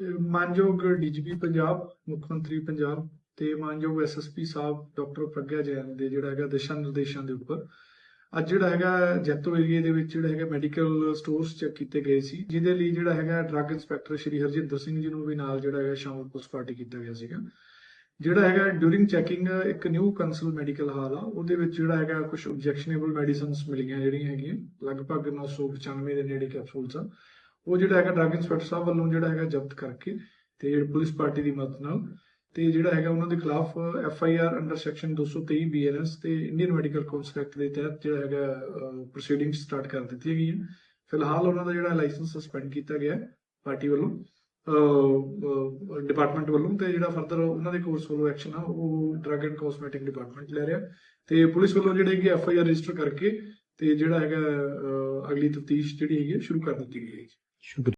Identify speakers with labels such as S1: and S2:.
S1: ਅਹ ਮਾਨਯੋਗ ਡੀਜੀਪੀ ਪੰਜਾਬ, ਮੁੱਖ ਮੰਤਰੀ ਪੰਜਾਬ ਤੇ ਮਾਨਯੋਗ ਐਸਐਸਪੀ ਸਾਹਿਬ, ਡਾਕਟਰ ਪ੍ਰਗਿਆ ਜੈਨ ਦੇ ਜਿਹੜਾ ਹੈਗਾ ਦਿਸ਼ਾ ਨਿਰਦੇਸ਼ਾਂ ਦੇ ਉੱਪਰ। ਅੱਜ ਜਿਹੜਾ ਹੈਗਾ ਜੈਤੋ ਏਰੀਏ ਦੇ ਵਿੱਚ ਜਿਹੜਾ ਹੈਗਾ ਮੈਡੀਕਲ ਸਟੋਰਸ ਚੈੱਕ ਕੀਤੇ ਗਏ ਸੀ, ਜਿਹਦੇ ਲਈ ਜਿਹੜਾ ਹੈਗਾ ਡਰੱਗ ਇੰਸਪੈਕਟਰ ਸ਼੍ਰੀ ਹਰਜਿੰਦਰ ਸਿੰਘ ਜੀ ਨੂੰ ਵੀ ਨਾਲ ਜਿਹੜਾ ਹੈਗਾ ਸ਼ਾਮਲ ਪੁਲਿਸ ਪਾਰਟੀ ਕੀਤਾ ਗਿਆ ਸੀਗਾ। ਜਿਹੜਾ ਹੈਗਾ ਡਿਊਰਿੰਗ ਚੈਕਿੰਗ ਇੱਕ ਨਿਊ ਕੰਸਲ ਮੈਡੀਕਲ ਹਾਲ ਆ, ਉਹਦੇ ਵਿੱਚ ਜਿਹੜਾ ਹੈਗਾ ਕੁਝ ਆਬਜੈਕਸ਼ਨੇਬਲ ਮੈਡੀਸਿਨਸ ਮਿਲੀਆਂ ਜਿਹੜੀਆਂ ਹੈਗੀਆਂ, ਲਗਭਗ 995 ਦੇ ਨੇੜੇ ਕੈਪਸੂਲਸ ਆ। ਉਹ ਜਿਹੜਾ ਹੈਗਾ ਡਰੱਗ ਇੰਸਪੈਕਟਰ ਸਾਹਿਬ ਵੱਲੋਂ ਜਿਹੜਾ ਹੈਗਾ ਜ਼ਬਤ ਕਰਕੇ ਤੇ ਜਿਹੜੀ ਪੁਲਿਸ ਪਾਰਟੀ ਦੀ ਮਦਦ ਨਾਲ ਤੇ ਜਿਹੜਾ ਹੈਗਾ ਉਹਨਾਂ ਦੇ ਖਿਲਾਫ F I R under section 223 BNS ਤੇ ਇੰਡੀਅਨ ਮੈਡੀਕਲ ਕਾਉਂਸਲ ਐਕਟ ਦੇ ਤਹਿਤ ਜਿਹੜਾ ਹੈਗਾ ਪ੍ਰੋਸੀਡਿੰਗ ਸਟਾਰਟ ਕਰ ਦਿੱਤੀਆਂ ਗਈਆਂ। ਫਿਲਹਾਲ ਉਹਨਾਂ ਦਾ ਜਿਹੜਾ ਲਾਇਸੈਂਸ ਸਸਪੈਂਡ ਕੀਤਾ ਗਿਆ ਪਾਰਟੀ ਵੱਲੋਂ ਡਿਪਾਰਟਮੈਂਟ ਵੱਲੋਂ ਤੇ ਜਿਹੜਾ ਫਰਦਰ ਉਹਨਾਂ ਦੇ ਕੋਰਸ ਵੱਲੋਂ ਐਕਸ਼ਨ ਆ, ਉਹ ਡਰਗ ਐਂਡ ਕਾਸਮੈਟਿਕ ਡਿਪਾਰਟਮੈਂਟ ਲੈ ਰਿਹਾ। ਤੇ ਪੁਲਿਸ ਵੱਲੋਂ ਜਿਹੜੇ ਹੈਗੇ ਐਫ ਆਈ ਆਰ ਰਜਿਸਟਰ ਕਰਕੇ ਤੇ ਜਿਹੜਾ ਹੈਗਾ ਅਗਲੀ ਤਫਤੀਸ਼ ਜਿਹੜੀ ਹੈਗੀ ਹੈ ਸ਼ੁਰੂ ਕਰ ਦਿੱਤੀ ਗਈ ਹੈ
S2: Çünkü